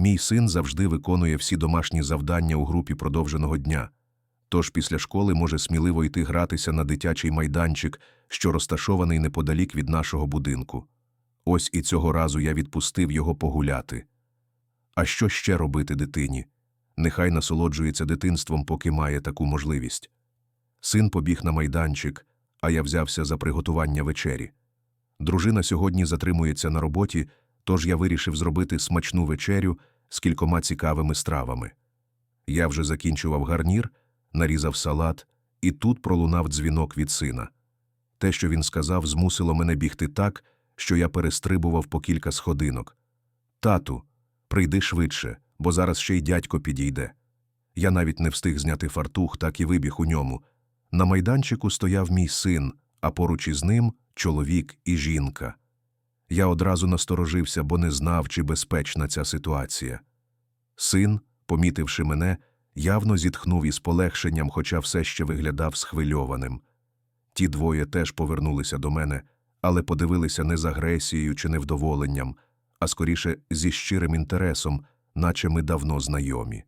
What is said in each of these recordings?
Мій син завжди виконує всі домашні завдання у групі продовженого дня, тож після школи може сміливо йти гратися на дитячий майданчик, що розташований неподалік від нашого будинку. Ось і цього разу я відпустив його погуляти. А що ще робити дитині? Нехай насолоджується дитинством, поки має таку можливість. Син побіг на майданчик, а я взявся за приготування вечері. Дружина сьогодні затримується на роботі, тож я вирішив зробити смачну вечерю з кількома цікавими стравами. Я вже закінчував гарнір, нарізав салат, і тут пролунав дзвінок від сина. Те, що він сказав, змусило мене бігти так, що я перестрибував по кілька сходинок. Тату, прийди швидше, бо зараз ще й дядько підійде. Я навіть не встиг зняти фартух, так і вибіг у ньому. На майданчику стояв мій син, а поруч із ним чоловік і жінка. Я одразу насторожився, бо не знав, чи безпечна ця ситуація. Син, помітивши мене, явно зітхнув із полегшенням, хоча все ще виглядав схвильованим. Ті двоє теж повернулися до мене, але подивилися не з агресією чи невдоволенням, а скоріше зі щирим інтересом, наче ми давно знайомі.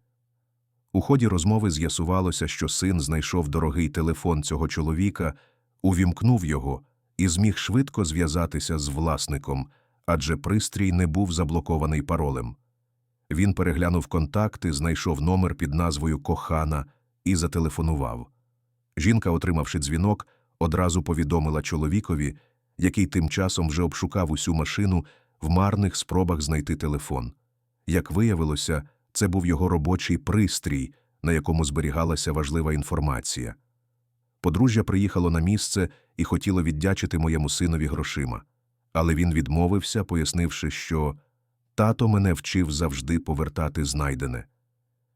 У ході розмови з'ясувалося, що син знайшов дорогий телефон цього чоловіка, увімкнув його і зміг швидко зв'язатися з власником, адже пристрій не був заблокований паролем. Він переглянув контакти, знайшов номер під назвою Кохана і зателефонував. Жінка, отримавши дзвінок, одразу повідомила чоловікові, який тим часом вже обшукав усю машину в марних спробах знайти телефон. Як виявилося, це був його робочий пристрій, на якому зберігалася важлива інформація. Подружжя приїхало на місце і хотіло віддячити моєму синові грошима, але він відмовився, пояснивши, що тато мене вчив завжди повертати знайдене.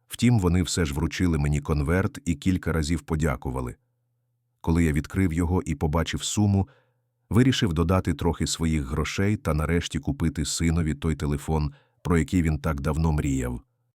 Втім, вони все ж вручили мені конверт і кілька разів подякували. Коли я відкрив його і побачив суму, вирішив додати трохи своїх грошей та нарешті купити синові той телефон, про який він так давно мріяв.